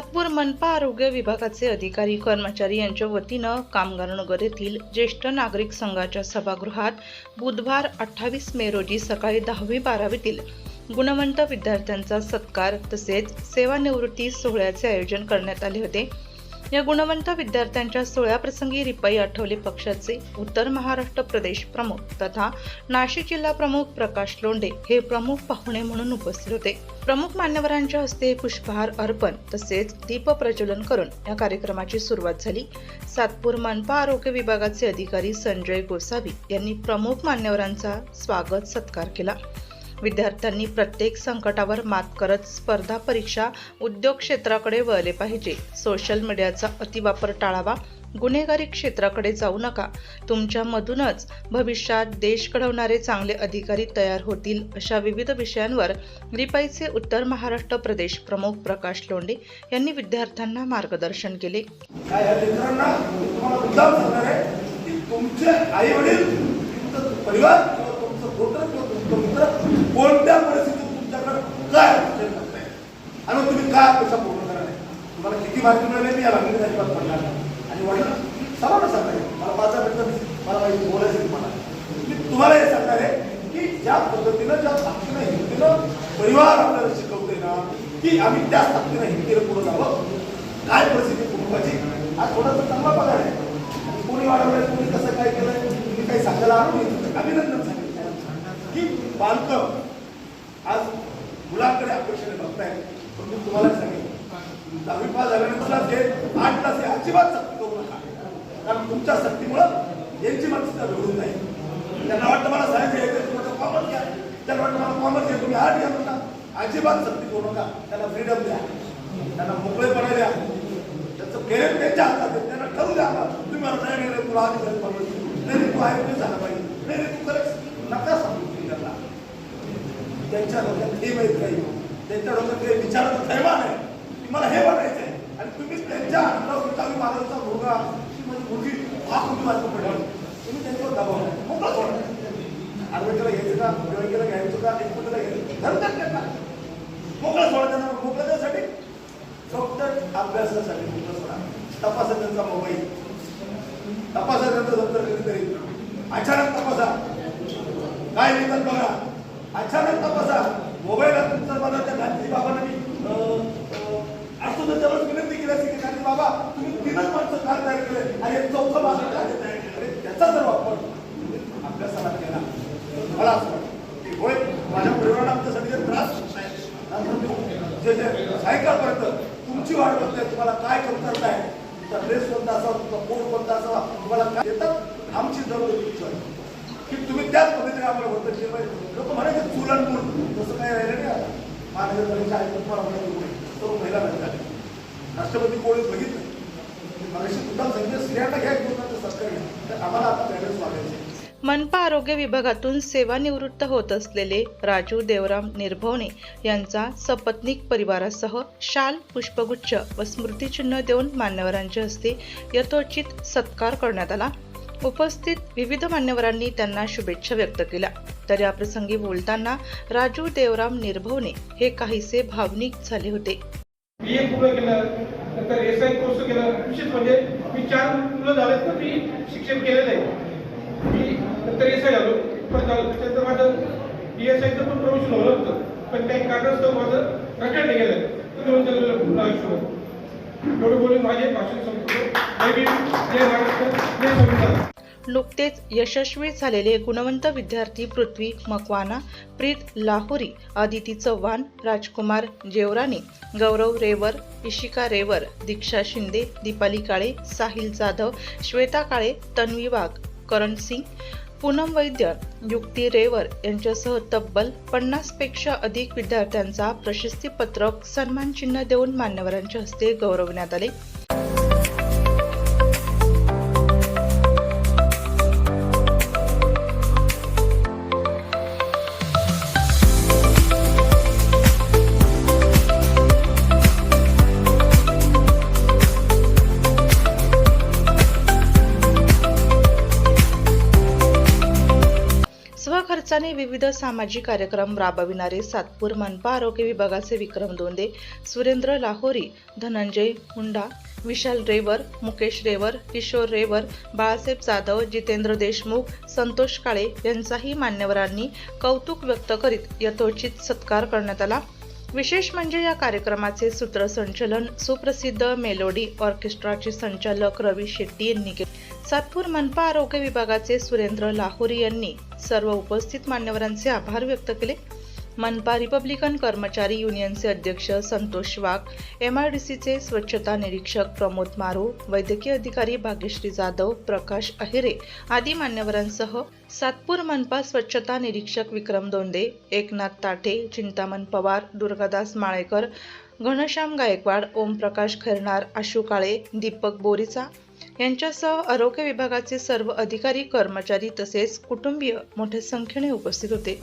सातपूर मनपा आरोग्य विभागाचे अधिकारी कर्मचारी यांच्या वतीनं कामगारनगर येथील ज्येष्ठ नागरिक संघाच्या सभागृहात बुधवार अठ्ठावीस मे रोजी सकाळी दहावी बारावीतील गुणवंत विद्यार्थ्यांचा सत्कार तसेच सेवानिवृत्ती सोहळ्याचे आयोजन करण्यात आले होते. या गुणवंत विद्यार्थ्यांच्या सोहळ्याप्रसंगी रिपाई आठवले पक्षाचे उत्तर महाराष्ट्र प्रदेश प्रमुख तथा नाशिक जिल्हा प्रमुख प्रकाश लोंढे हे प्रमुख पाहुणे म्हणून उपस्थित होते. प्रमुख मान्यवरांच्या हस्ते पुष्पहार अर्पण तसेच दीप प्रज्वलन करून या कार्यक्रमाची सुरुवात झाली. सातपूर मनपा आरोग्य विभागाचे अधिकारी संजय गोसावी यांनी प्रमुख मान्यवरांचा स्वागत सत्कार केला. विद्यार्थ्यांनी प्रत्येक संकटावर मात करत स्पर्धा परीक्षा उद्योग क्षेत्राकडे वळले पाहिजे. सोशल मीडियाचा अतिवापर टाळावा. गुन्हेगारी क्षेत्राकडे जाऊ नका. तुमच्यामधूनच भविष्यात देश घडवणारे चांगले अधिकारी तयार होतील अशा विविध विषयांवर रिपाईचे उत्तर महाराष्ट्र प्रदेश प्रमुख प्रकाश लोंढे यांनी विद्यार्थ्यांना मार्गदर्शन केले. तुमचे आई वडील तुमचं परिवार किंवा तुमचं कोणत्या परिस्थितीत तुमच्याकडे काय अपेक्षा करताय आणि मग तुम्ही काय अपेक्षा पूर्ण करणार आहे? तुम्हाला किती मार्क मिळाले मी या भांडणीत अजिबात पडणार आणि वडील सर्वांना सांगणार आहे. मला माझा मिनिटं मला माहिती बोलायचं तुम्हाला मी तुम्हाला हे सांगणार आहे की ज्या पद्धतीनं ज्या ताकदीनं हिमतीनं परिवार आपल्याला शिकवते ना की आम्ही त्याच ताकदीनं हिमतीनं पुढे जावं. काय परिस्थिती कुटुंबाची आज थोडासा चांगला पगार आहे. कोणी वाढवलंय कोणी कसं काय केलंय तुम्ही काही सांगायला आलो नाही. अभिनंदन सांगा की आज मुलांकडे अपेक्षेने बघताय. पण मी तुम्हाला सांगेन. दहावी पास झाल्यानंतर ते आठ तास हे अजिबात सक्ती करू नका कारण तुमच्या सक्तीमुळं यांची मानसिकता घडून जाईल. त्यांना वाटतं मला सायन्स घ्यायचं तुम्हाला कॉमर्स घ्या. त्यांना वाटतं मला कॉमर्स घ्या तुम्ही आर्ट घ्या म्हणता. अजिबात सक्ती करू नका. त्यांना फ्रीडम द्या. त्यांना मोकळेपणा द्या. त्याचं करिअर त्यांच्या हातात त्यांना ठरू द्या. तुम्ही मला नाही गेलं तुला आधी झालं पाहिजे नाही. तू आहे झाला पाहिजे नाही नाही तू खरंच नका सांगू तुम्ही त्यांना त्यांच्या डोक्यात हे माहीत नाही त्यांच्या डोक्यात काही विचाराचं थैमान आहे. की मला हे बनायचं आहे आणि तुम्ही त्यांच्या अंगावर मी माझा मुलगा की माझी मुलगी हा कुठे माझं पडेल. तुम्ही त्यांच्यावर दबाव नाही मोकळं सोडा. आर्वेटला घ्यायचं का? दिवाळीला घ्यायचं का? एकमेकाला घ्यायचं धरतात त्यांना मोकळं सोडा त्यांना. मोकळं त्यासाठी. फक्त अभ्यासासाठी मोकळं सोडा. तपासा त्यांचा मोबाईल. तपासा त्यांचं दप्तर कधीतरी. अचानक तपासा. काय निघत बघा. अचानक तपासा. मोबाईल तुमचं मला त्या गांधी बाबांना मी अं, अं, असतो त्याच्यावर विनंती केली असते की गांधी बाबा तुम्ही तीनच माणसं काय तयार केले. आणि एक चौथं माणसं काय तयार केलं. म्हणजे त्याचा जर वापर अभ्यासाला केला तर मला असं वाटतं की होय माझ्या परिवाराला आमच्यासाठी जर त्रास जे जे सायकलपर्यंत तुमची वाट बघते तुम्हाला काय कमतरता आहे तुमचा ड्रेस कोणता असावा तुमचा कोट कोणता असावा तुम्हाला काय येतात आमची जरूर तुमची आहे. की तुम्ही त्याच पद्धतीने आम्हाला होतं केलं पाहिजे लोक म्हणायचे चुलन मूल तसं काही राहिलं नाही आता. महानगरपालिका आहे तुम्हाला म्हणायचं कोणी तो महिला नाही राष्ट्रपती कोणी बघितलं. मगाशी सुद्धा सांगितलं स्त्रियांना घ्यायचं होतं सरकारने तर आम्हाला आता पॅरेंट्स वागायचे मनपा आरोग्य विभागातून सेवानिवृत्त होत असलेले राजू देवराम निर्भवणे यांचा सपत्नीक परिवारासह शाल पुष्पगुच्छ व स्मृतिचिन्ह देऊन मान्यवरांच्या हस्ते यथोचित सत्कार करण्यात आला. उपस्थित विविध मान्यवरांनी त्यांना शुभेच्छा व्यक्त केल्या. तर या प्रसंगी बोलताना राजू देवराम निर्भवने हे काहीसे भावनिक झाले होते. बी ए पूर्ण केलं. नंतर एस आय कोर्स केला. विशेष म्हणजे मी चार मुलं झालेत मी शिक्षण केलेलं आहे. मी नंतर एस आय झालो पण झालो त्याच्यानंतर माझं बी एस आयचं पण प्रमोशन होलं होतं. पण काही कारणास्तव माझं रखडलं गेलं तर म्हणून त्याला पुन्हा आयुष्य एवढं बोलून माझे भाषण संपतो नुकतेच यशस्वी झालेले गुणवंत विद्यार्थी पृथ्वी मकवाना प्रीत लाहोरी आदिती चव्हाण राजकुमार जेवराणे गौरव रेवर इशिका रेवर दीक्षा शिंदे दीपाली काळे साहिल जाधव श्वेता काळे तन्वी वाघ करण सिंग पूनम वैद्य युक्ती रेवर यांच्यासह तब्बल पन्नासपेक्षा अधिक विद्यार्थ्यांचा प्रशस्तीपत्रक सन्मानचिन्ह देऊन मान्यवरांच्या हस्ते गौरवण्यात आले. खर्चाने विविध सामाजिक कार्यक्रम राबविणारे सातपूर मनपा आरोग्य विभागाचे विक्रम दोंदे सुरेंद्र लाहोरी धनंजय हुंडा विशाल रेवर मुकेश रेवर किशोर रेवर बाळासाहेब जाधव जितेंद्र देशमुख संतोष काळे यांचाही मान्यवरांनी कौतुक व्यक्त करीत यथोचित सत्कार करण्यात आला. विशेष म्हणजे या कार्यक्रमाचे सूत्रसंचलन सुप्रसिद्ध मेलोडी ऑर्केस्ट्राचे संचालक रवी शेट्टी यांनी केले. सातपूर मनपा आरोग्य विभागाचे सुरेंद्र लाहोरी यांनी सर्व उपस्थित मान्यवरांचे आभार व्यक्त केले. मनपा रिपब्लिकन कर्मचारी युनियनचे अध्यक्ष Santosh Wagh M I D सीचे स्वच्छता निरीक्षक प्रमोद मारू वैद्यकीय अधिकारी भाग्यश्री जाधव प्रकाश अहिरे आदी मान्यवरांसह सातपूर मनपा स्वच्छता निरीक्षक विक्रम दोंदे एकनाथ ताठे चिंतामण पवार दुर्गादास माळेकर घनश्याम गायकवाड ओमप्रकाश खैरनार आशू काळे दीपक बोरीचा यांच्यासह आरोग्य विभागाचे सर्व अधिकारी कर्मचारी तसेच कुटुंबीय मोठ्या संख्येने उपस्थित होते.